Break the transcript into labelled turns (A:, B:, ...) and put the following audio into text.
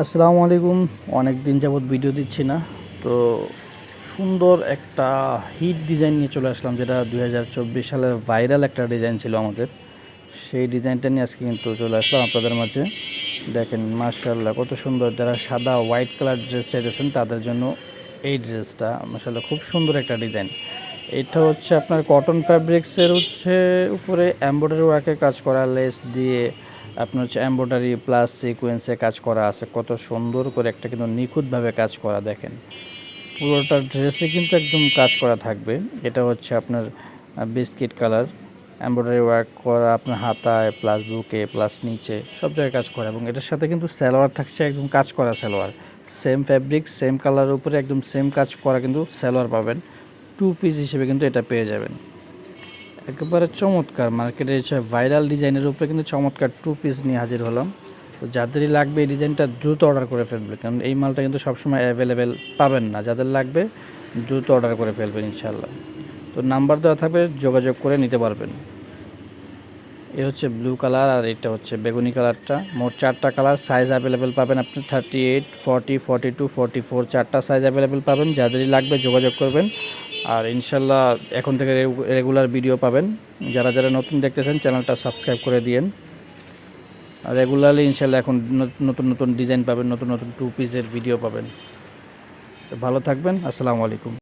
A: আসসালামু আলাইকুম। অনেক দিন যাবৎ ভিডিও দিচ্ছি না। তো সুন্দর একটা হিট ডিজাইন নিয়ে চলে আসলাম, যেটা দুই সালের ভাইরাল একটা ডিজাইন ছিল আমাদের। সেই ডিজাইনটা নিয়ে আজকে কিন্তু চলে আসলাম আপনাদের মাঝে। দেখেন মার্শাল্লাহ কত সুন্দর। যারা সাদা হোয়াইট কালার ড্রেস চাইতেছেন, তাদের জন্য এই ড্রেসটা মার্শাল্লাহ খুব সুন্দর একটা ডিজাইন এটা হচ্ছে আপনার কটন ফ্যাব্রিক্সের হচ্ছে উপরে এমব্রয়ডারি ওয়ার্কের কাজ করা লেস দিয়ে আপনার হচ্ছে এমব্রয়ডারি প্লাস সিকোয়েন্সে কাজ করা আছে। কত সুন্দর করে একটা কিন্তু নিখুঁতভাবে কাজ করা দেখেন। পুরোটা ড্রেসে কিন্তু একদম কাজ করা থাকবে। এটা হচ্ছে আপনার বিস্কিট কালার এমব্রয়ডারি ওয়ার্ক করা আপনার হাতায় প্লাস বুকে প্লাস নিচে, সব জায়গায় কাজ করা। এবং এটার সাথে কিন্তু সালোয়ার থাকছে, একদম কাজ করা সালোয়ার। সেম ফ্যাব্রিক সেম কালারের উপরে একদম সেম কাজ করা কিন্তু সালোয়ার পাবেন। টু পিস হিসেবে কিন্তু এটা পেয়ে যাবেন। একেবারে চমৎকার মার্কেটে হচ্ছে ভাইরাল ডিজাইনের উপরে কিন্তু চমৎকার টু পিস নিয়ে হাজির হলাম। তো যাদেরই লাগবে এই ডিজাইনটা দ্রুত অর্ডার করে ফেলবে, কারণ এই মালটা কিন্তু সবসময় অ্যাভেলেবেল পাবেন না। যাদের লাগবে দ্রুত অর্ডার করে ফেলবেন ইনশাল্লাহ তো নাম্বার দেওয়া থাকবে, যোগাযোগ করে নিতে পারবেন। এ হচ্ছে ব্লু কালার আর এটা হচ্ছে বেগুনি কালারটা মোট চারটা কালার সাইজ অ্যাভেলেবেল পাবেন আপনি thirty eight forty forty two forty four চারটা সাইজ অ্যাভেলেবেল পাবেন। যাদেরই লাগবে যোগাযোগ করবেন। আর ইনশাল্লাহ এখন থেকে রেগুলার ভিডিও পাবেন। যারা যারা নতুন দেখতেছেন, চ্যানেলটা সাবস্ক্রাইব করে দিয়েন। আর রেগুলারলি ইনশাল্লাহ এখন নতুন নতুন ডিজাইন পাবেন, নতুন নতুন টু পিসের ভিডিও পাবেন। তো ভালো থাকবেন, আসসালামু আলাইকুম।